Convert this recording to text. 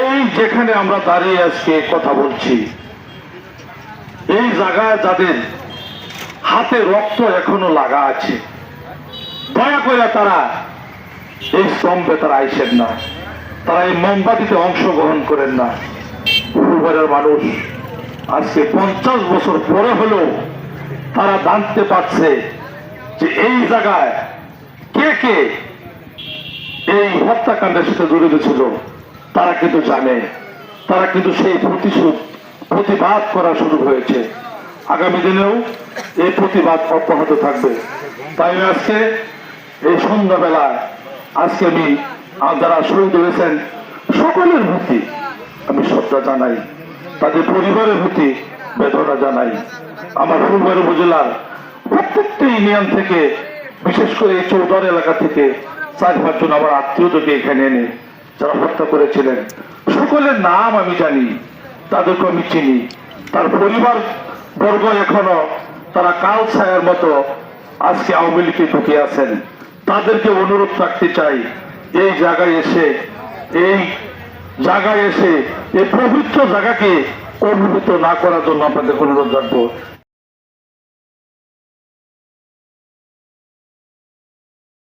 এই যেখানে আমরা দাঁড়িয়ে আজকে কথা বলছি, এই জায়গায় যাদের হাতে রক্ত এখনও লাগা আছে, দয়া করে তারা এই স্তম্ভে তারা আইসেন না। তারা এই মোমবাতিতে অংশগ্রহণ করেন না। পরিবারের মানুষ আজকে পঞ্চাশ বছর পরে হলেও তারা জানতে পারছে যে এই জায়গায় কে কে এই হত্যাকাণ্ডের সাথে জড়িত ছিল। তারা কিন্তু জানে, তারা কিন্তু সেই প্রতিশোধ, প্রতিবাদ করা শুরু হয়েছে। আগামী দিনেও এই প্রতিবাদ অব্যাহত থাকবে। তাই আজকে এই সন্ধ্যাবেলায় আজকে আমি যারা শহীদ হয়েছেন, সকলের প্রতি আমি শ্রদ্ধা জানাই, তাদের পরিবারের প্রতি বেদনা জানাই। আমার ফুলবাড়ি উপজেলার প্রত্যেকটি ইউনিয়ন থেকে, বিশেষ করে এই চৌদার এলাকা থেকে চার পাঁচজন আমার আত্মীয়দেরকে এখানে এনে হত্যা করেছিলেন, সকলের নাম আমি জানি তাদেরকে আমি চিনি। তার পরিবার বর্গ এখনও, তারা কাল ছায়ার মতো আজকে আওয়ামী লীগে ঢুকে আছেন। তাদেরকে অনুরোধ রাখতে চাই, এই জায়গায় এসে, এই জায়গায় এসে, এই পবিত্র জায়গাকে অভিভূত না করার জন্য আপনাদের অনুরোধ রাখব।